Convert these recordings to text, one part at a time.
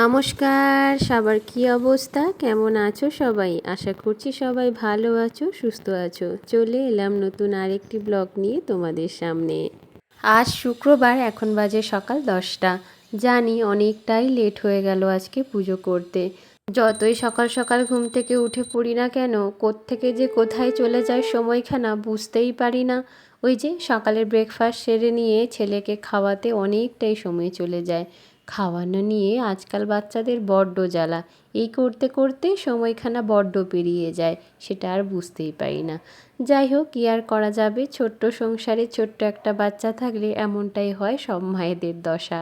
নমস্কার, সবার কি অবস্থা? কেমন আছো সবাই? আশা করছি সবাই ভালো আছো, সুস্থ আছো। চলে এলাম নতুন আরেকটি ব্লগ নিয়ে তোমাদের সামনে। আজ শুক্রবার, এখন বাজে সকাল দশটা। জানি অনেকটাই লেট হয়ে গেল আজকে পুজো করতে। যতই সকাল সকাল ঘুম থেকে উঠে পড়ি না কেন, কোত্থেকে যে কোথায় চলে যায় সময়খানা বুঝতেই পারি না। ওই যে সকালের ব্রেকফাস্ট সেরে নিয়ে ছেলেকে খাওয়াতে অনেকটাই সময় চলে যায়। খাওয়ানো নিয়ে আজকাল বাচ্চাদের বড্ড জ্বালা। এই করতে করতে সময়খানা বড্ড পেরিয়ে যায়, সেটা আর বুঝতেই পারি না। যাই হোক, কি আর করা যাবে? ছোট্ট সংসারে ছোট্ট একটা বাচ্চা থাকলে এমনটাই হয় সব মায়েদের দশা।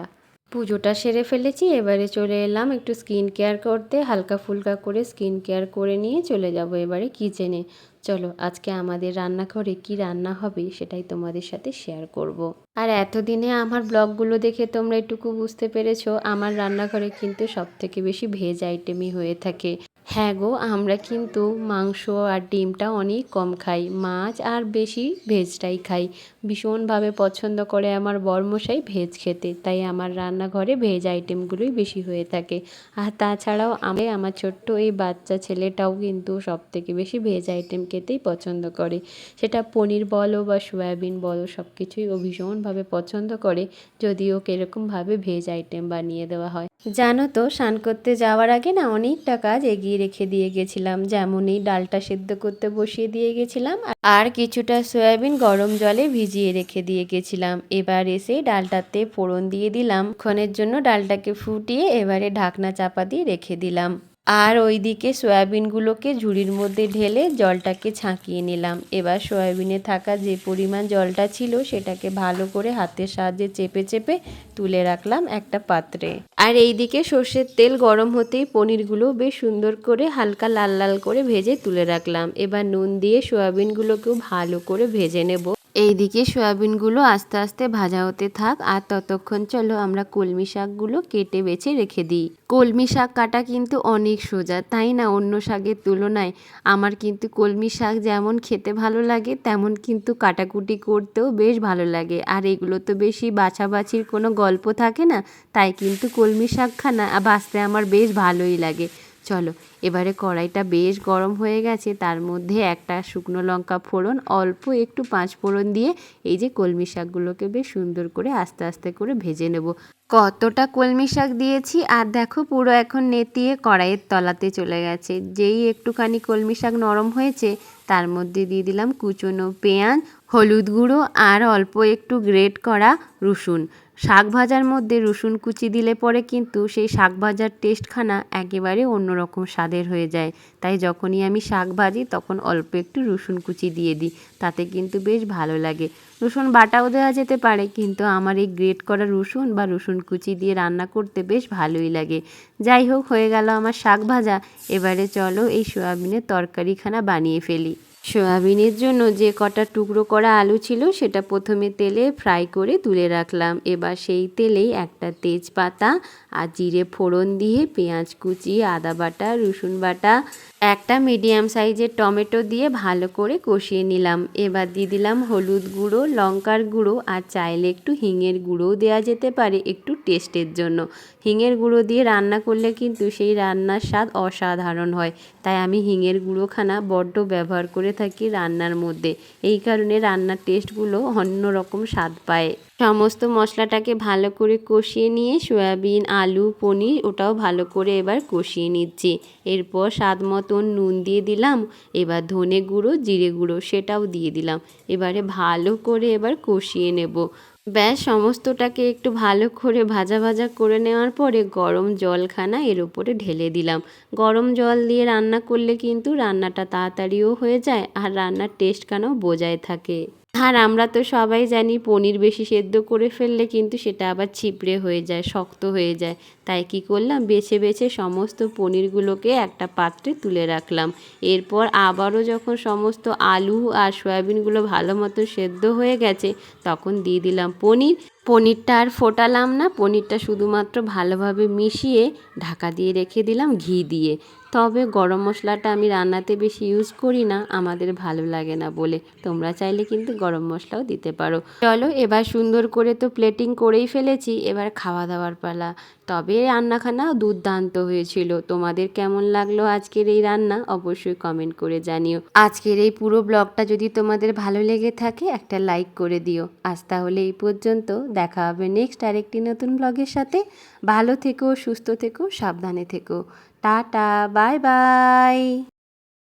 পুজোটা সেরে ফেলেছি, এবারে চলে এলাম একটু স্কিন কেয়ার করতে, হালকা ফুলকা করে স্কিন কেয়ার করে নিয়ে চলে যাব এবারে কিচেনে। চলো, আজকে আমাদের রান্নাঘরে কি রান্না হবে সেটাই তোমাদের সাথে শেয়ার করব। আর এতদিনে আমার ব্লগগুলো দেখে তোমরা এটুকু বুঝতে পেরেছ, আমার রান্নাঘরে কিন্তু সব থেকে বেশি ভেজ আইটেমই হয়ে থাকে। হ্যাঁ গো, আমরা কিন্তু মাংস আর ডিমটা অনেক কম খাই, মাছ আর বেশি ভেজটাই খাই। ভীষণভাবে পছন্দ করে আমার বরমশাই ভেজ খেতে, তাই আমার রান্নাঘরে ভেজ আইটেমগুলোই বেশি হয়ে থাকে। আর তাছাড়াও আমি, আমার ছোট্ট এই বাচ্চা ছেলেটাও কিন্তু সব থেকে বেশি ভেজ আইটেম খেতেই পছন্দ করে। সেটা পনির বলো বা সয়াবিন বলো সব কিছুই ও ভীষণভাবে পছন্দ করে, যদিও কীরকমভাবে ভেজ আইটেম বানিয়ে দেওয়া হয়। জানো তো, স্নান করতে যাওয়ার আগে না অনেকটা কাজ এগিয়ে রেখে দিয়ে গেছিলাম। যেমন এই ডালটা সেদ্ধ করতে বসিয়ে দিয়ে গেছিলাম, আর কিছুটা সয়াবিন গরম জলে ভিজিয়ে রেখে দিয়ে গেছিলাম। এবার এসে ডালটাতে ফোড়ন দিয়ে দিলাম। ক্ষণের জন্য ডালটাকে ফুটিয়ে এবারে ঢাকনা চাপা দিয়ে রেখে দিলাম। আর ওইদিকে সয়াবিনগুলোকে ঝুড়ির মধ্যে ঢেলে জলটাকে ছাঁকিয়ে নিলাম। এবার সয়াবিনে থাকা যে পরিমাণ জলটা ছিল সেটাকে ভালো করে হাতের সাহায্যে চেপে চেপে তুলে রাখলাম একটা পাত্রে। আর এইদিকে সর্ষের তেল গরম হতেই পনিরগুলো বেশ সুন্দর করে হালকা লাল লাল করে ভেজে তুলে রাখলাম। এবার নুন দিয়ে সয়াবিনগুলোকেও ভালো করে ভেজে নেব। এইদিকে সয়াবিনগুলো আস্তে আস্তে ভাজা হতে থাক আর ততক্ষণ চলো আমরা কলমি শাকগুলো কেটে বেছে রেখে দিই। কলমি শাক কাটা কিন্তু অনেক সোজা, তাই না? অন্য শাকের তুলনায় আমার কিন্তু কলমি শাক যেমন খেতে ভালো লাগে, তেমন কিন্তু কাটাকুটি করতেও বেশ ভালো লাগে। আর এগুলো তো বেশি বাছাবাছির কোনো গল্প থাকে না, তাই কিন্তু কলমি শাক খানা বাছতে আমার বেশ ভালোই লাগে। চলো, এবারে কড়াইটা বেশ গরম হয়ে গেছে, তার মধ্যে একটা শুকনো লঙ্কা ফোড়ন, অল্প একটু পাঁচ ফোড়ন দিয়ে এই যে কলমি শাকগুলোকে বেশ সুন্দর করে আস্তে আস্তে করে ভেজে নেব। কতটা কলমি শাক দিয়েছি, আর দেখো পুরো এখন নেতিয়ে কড়াইয়ের তলাতে চলে গেছে। যেই একটুখানি কলমি শাক নরম হয়েছে, তার মধ্যে দিয়ে দিলাম কুচনো পেঁয়াজ, হলুদ গুঁড়ো, আর অল্প একটু গ্রেট করা রসুন। শাক ভাজার মধ্যে রসুন কুচি দিলে পরে কিন্তু সেই শাক ভাজার টেস্টখানা একেবারে অন্যরকম স্বাদের হয়ে যায়। তাই যখনই আমি শাক ভাজি, তখন অল্প একটু রসুন কুচি দিয়ে দিই। তাতে কিন্তু বেশ ভালো লাগে। রসুন বাটাও দেওয়া যেতে পারে, কিন্তু আমার এই গ্রেট করা রসুন বা রসুন কুচি দিয়ে রান্না করতে বেশ ভালোই লাগে। যাই হোক, হয়ে গেল আমার শাক ভাজা। এবারে চলো এই সোয়াবিনের তরকারিখানা বানিয়ে ফেলি। সয়াবিনের জন্য যে কটা টুকরো করা আলু ছিল সেটা প্রথমে তেলে ফ্রাই করে তুলে রাখলাম। এবার সেই তেলেই একটা তেজপাতা আর জিরে ফোড়ন দিয়ে পেঁয়াজ কুচি, আদা বাটা, রসুন বাটা একটা মিডিয়াম সাইজের টমেটো দিয়ে ভালো করে কষিয়ে নিলাম। এবার দিয়ে দিলাম হলুদ গুঁড়ো, লঙ্কার গুঁড়ো আর চাইলে একটু হিঙের গুঁড়োও দেওয়া যেতে পারে একটু টেস্টের জন্য। হিঙের গুঁড়ো দিয়ে রান্না করলে কিন্তু সেই রান্নার স্বাদ অসাধারণ হয়। তাই আমি হিঙের গুঁড়োখানা বড্ড ব্যবহার করে থাকি রান্নার মধ্যে। এই কারণে রান্নার টেস্টগুলো অন্যরকম স্বাদ পায়। সমস্ত মশলাটাকে ভালো করে কষিয়ে নিয়ে সয়াবিন, আলু, পনির ওটাও ভালো করে এবার কষিয়ে নিচ্ছি। এরপর স্বাদ মতন নুন দিয়ে দিলাম, এবার ধনে গুঁড়ো, জিরে গুঁড়ো সেটাও দিয়ে দিলাম। এবারে ভালো করে এবার কষিয়ে নেব। ব্যাস, সমস্তটাকে একটু ভালো করে ভাজা ভাজা করে নেওয়ার পরে গরম জলখানা এর উপরে ঢেলে দিলাম। গরম জল দিয়ে রান্না করলে কিন্তু রান্নাটা তাড়াতাড়িও হয়ে যায় আর রান্নার টেস্টখানাও বজায় থাকে। আর আমরা তো সবাই জানি পনির বেশি সেদ্ধ করে ফেললে কিন্তু সেটা আবার ছিপড়ে হয়ে যায়, শক্ত হয়ে যায়। তাই কি করলাম? বেছে বেছে সমস্ত পনিরগুলোকে একটা পাত্রে তুলে রাখলাম। এরপর আবারও যখন সমস্ত আলু আর সয়াবিনগুলো ভালো মতো সেদ্ধ হয়ে গেছে, তখন দিয়ে দিলাম পনির। পনিরটা আর ফোটালাম না, পনিরটা শুধুমাত্র ভালোভাবে মিশিয়ে ঢাকা দিয়ে রেখে দিলাম ঘি দিয়ে। তবে গরম মশলাটা আমি রান্নাতে বেশি ইউজ করি না, আমাদের ভালো লাগে না বলে। তোমরা চাইলে কিন্তু গরম মশলাও দিতে পারো। চলো এবার সুন্দর করে তো প্লেটিং করেই ফেলেছি, এবার খাওয়া দাওয়ার পালা। তবে রান্নাখানা দুর্দান্ত হয়েছিল। তোমাদের কেমন লাগল আজকের এই রান্না? অবশ্যই কমেন্ট করে জানিও। আজকের এই পুরো ব্লগটা যদি তোমাদের ভালো লেগে থাকে, একটা লাইক করে দিও। আজ তাহলে এই পর্যন্ত। দেখা হবে নেক্সট আরেকটি নতুন ব্লগের সাথে। ভালো থেকো, সুস্থ থেকো, সাবধানে থেকো। Tata bye bye